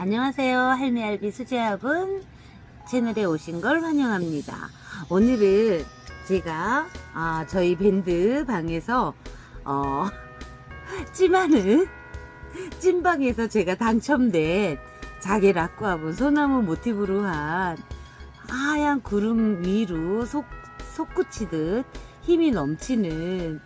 안녕하세요. 할미알비 수제합은 채널에 오신 걸 환영합니다. 오늘은 제가 아, 저희 밴드 방에서 어, 찜하는 찜방에서 제가 당첨된 자개 락구하고 소나무 모티브로 한 하얀 구름 위로 속, 솟구치듯 힘이 넘치는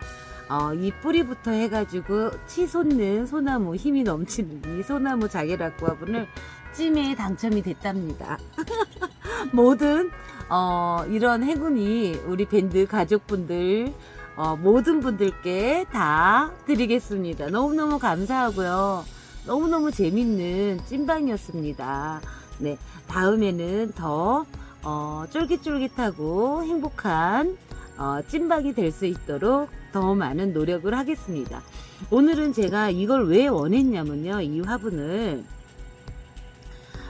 어, 이 뿌리부터 해가지고 치 솟는 소나무 힘이 넘치는 이 소나무 자개락구 화분을 찜에 당첨이 됐답니다. 모든 어, 이런 행운이 우리 밴드 가족분들 어, 모든 분들께 다 드리겠습니다. 너무너무 감사하고요. 너무너무 재밌는 찐방이었습니다. 네, 다음에는 더 어, 쫄깃쫄깃하고 행복한 어, 찐방이 될 수 있도록 더 많은 노력을 하겠습니다. 오늘은 제가 이걸 왜 원했냐면요. 이 화분을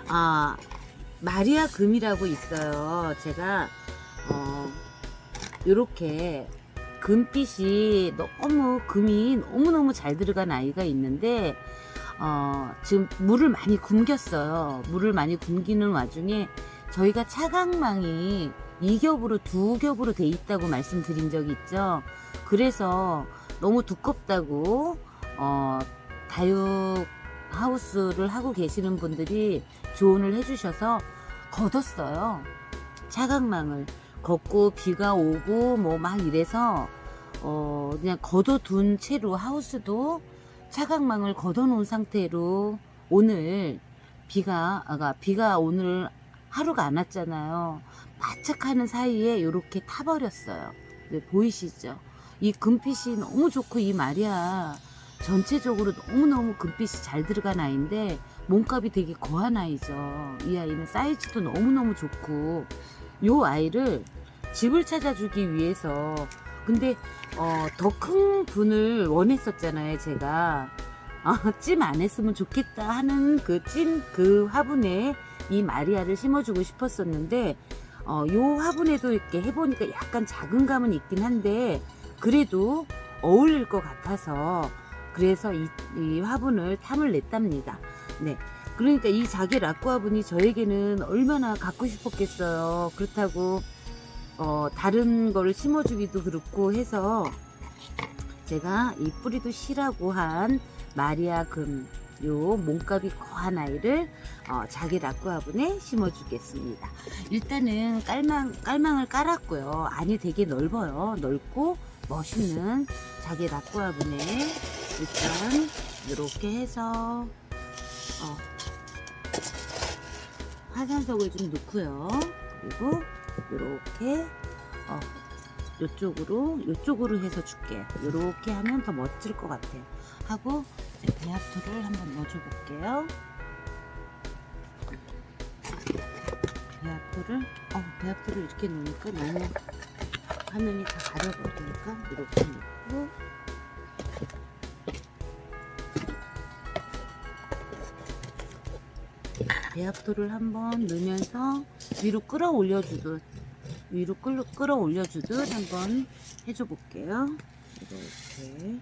아 마리아 금이라고 있어요. 제가 어 요렇게 금빛이 너무 금이 너무너무 잘 들어간 아이가 있는데 어 지금 물을 많이 굶겼어요. 물을 많이 굶기는 와중에 저희가 차광망이 2겹으로 두 겹으로 돼 있다고 말씀드린 적이 있죠. 그래서 너무 두껍다고 어 다육 하우스를 하고 계시는 분들이 조언을 해주셔서 걷었어요. 차광망을 걷고 비가 오고 뭐 막 이래서 어 그냥 걷어둔 채로 하우스도 차광망을 걷어놓은 상태로 오늘 비가 아가 비가 오늘 하루가 안 왔잖아요. 바짝 하는 사이에 이렇게 타버렸어요. 네, 보이시죠? 이 금빛이 너무 좋고 이 말이야. 전체적으로 너무너무 금빛이 잘 들어간 아이인데 몸값이 되게 거한 아이죠. 이 아이는 사이즈도 너무너무 좋고 요 아이를 집을 찾아주기 위해서 근데 어, 더 큰 분을 원했었잖아요. 제가 아, 찜 안 했으면 좋겠다 하는 그 찜그 화분에 이 마리아를 심어주고 싶었었는데 어, 요 화분에도 이렇게 해보니까 약간 작은 감은 있긴 한데 그래도 어울릴 것 같아서 그래서 이, 이 화분을 탐을 냈답니다. 네. 그러니까 이 락구 화분이 저에게는 얼마나 갖고 싶었겠어요. 그렇다고 어, 다른 거를 심어주기도 그렇고 해서 제가 이 뿌리도 실하고 한 마리아 금, 요 몸값이 거한 아이를 어, 자기 화분에 심어주겠습니다. 일단은 깔망, 깔망을 깔았고요. 안이 되게 넓어요. 넓고 멋있는 자기 락구 화분에 일단 이렇게 해서 어, 화산석을 좀 넣고요. 그리고 이렇게 어, 요쪽으로 요쪽으로 해서 줄게. 이렇게 하면 더 멋질 것 같아 요. 하고 이제 배합토를 한번 넣어줘 볼게요. 배합토를 어 배합토를 이렇게 놓으니까 너무 화면이 다 가려버리니까 이렇게 놓고 배합토를 한번 넣으면서 위로 끌어올려 주듯 위로 끌어, 끌어올려 주듯 한번 해줘 볼게요. 이렇게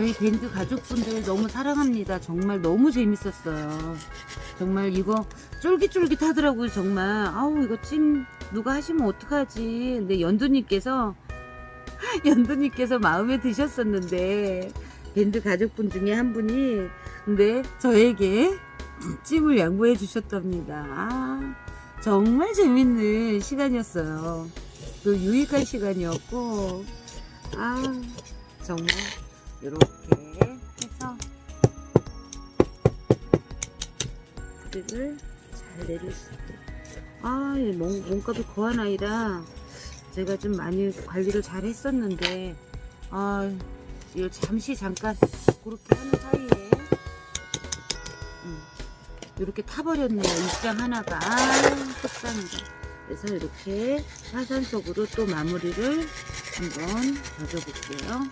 저희 밴드 가족분들 너무 사랑합니다. 정말 너무 재밌었어요. 정말 이거 쫄깃쫄깃 하더라고요. 정말. 아우, 이거 찜 누가 하시면 어떡하지. 근데 연두님께서, 연두님께서 마음에 드셨었는데, 밴드 가족분 중에 한 분이, 근데 저에게 찜을 양보해 주셨답니다. 아, 정말 재밌는 시간이었어요. 또 유익한 시간이었고, 아, 정말. 이렇게 해서 뿌리를 잘 내릴 수 있게 아, 이 몸, 몸값이 거한 아이라 제가 좀 많이 관리를 잘 했었는데 아, 잠시 잠깐 그렇게 하는 사이에 음, 이렇게 타버렸네요. 입장 하나가. 아, 속상하다. 그래서 이렇게 화산석으로 또 마무리를 한번 져줘 볼게요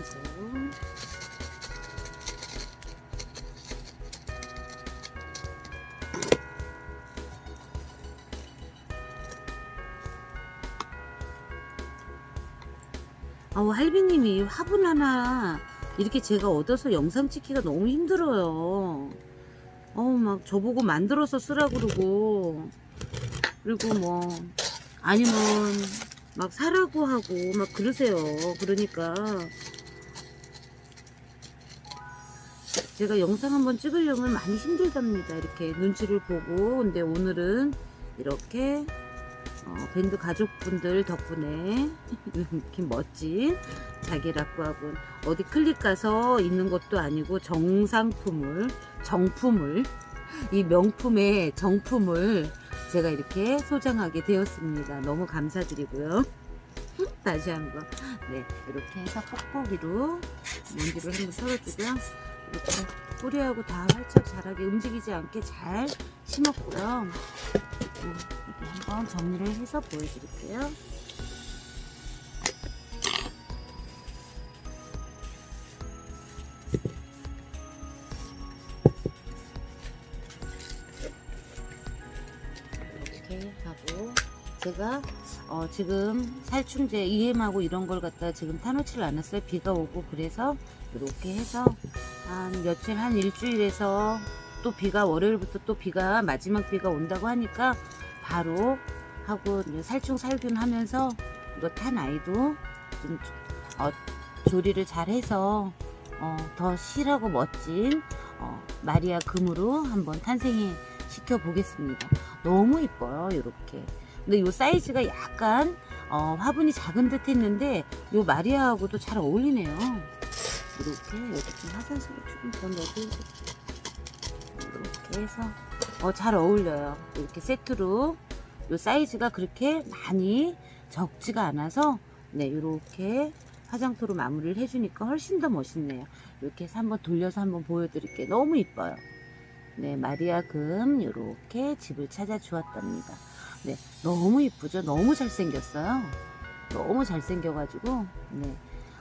어, 아우 할비님이 화분 하나 이렇게 제가 얻어서 영상 찍기가 너무 힘들어요. 어우 막 저보고 만들어서 쓰라 그러고 그리고 뭐 아니면 막 사라고 하고 막 그러세요. 그러니까 제가 영상 한번 찍으려면 많이 힘들답니다. 이렇게 눈치를 보고 근데 오늘은 이렇게 어, 밴드 가족분들 덕분에 이렇게 멋진 자기 락구학원 어디 클릭 가서 있는 것도 아니고 정상품을 정품을 이 명품의 정품을 제가 이렇게 소장하게 되었습니다. 너무 감사드리고요. 다시 한번 네 이렇게 해서 뽁뽁이로 먼지를 한번 털어주고요. 이렇게 뿌리하고 다 활짝 자라게 움직이지 않게 잘 심었고요. 음, 이렇게 한번 정리를 해서 보여드릴게요. 이렇게 하고 제가 어, 지금 살충제 EM하고 이런 걸 갖다 지금 타놓지를 않았어요. 비가 오고 그래서 이렇게 해서 한 며칠 한 일주일에서 또 비가 월요일부터 또 비가 마지막 비가 온다고 하니까 바로 하고 살충 살균 하면서 이거 탄 아이도 좀 어, 조리를 잘 해서 어, 더 실하고 멋진 어, 마리아 금으로 한번 탄생해 시켜 보겠습니다. 너무 이뻐요, 이렇게. 근데 이 사이즈가 약간 어, 화분이 작은 듯 했는데 이 마리아하고도 잘 어울리네요. 이렇게 이렇게 화산소를 조금 더 넣어도 이렇게 해서 어, 잘 어울려요. 이렇게 세트로 이 사이즈가 그렇게 많이 적지가 않아서 네 이렇게 화장토로 마무리를 해주니까 훨씬 더 멋있네요. 이렇게 해서 한번 돌려서 한번 보여드릴게요. 너무 이뻐요. 네 마리아 금 이렇게 집을 찾아 주었답니다. 네 너무 이쁘죠? 너무 잘생겼어요. 너무 잘생겨가지고 네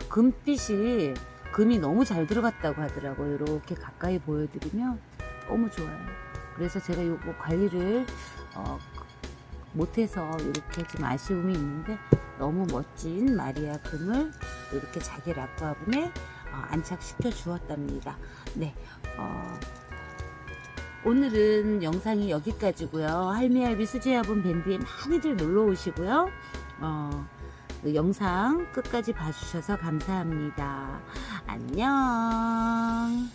금빛이 금이 너무 잘 들어갔다고 하더라고요. 이렇게 가까이 보여드리면 너무 좋아요. 그래서 제가 이거 관리를 어, 못해서 이렇게 좀 아쉬움이 있는데 너무 멋진 마리아 금을 이렇게 자기 락구 화분에 어, 안착시켜 주었답니다. 네, 어, 오늘은 영상이 여기까지고요. 할미할비 수제화분 밴드에 많이들 놀러 오시고요. 어, 그 영상 끝까지 봐주셔서 감사합니다. 안녕.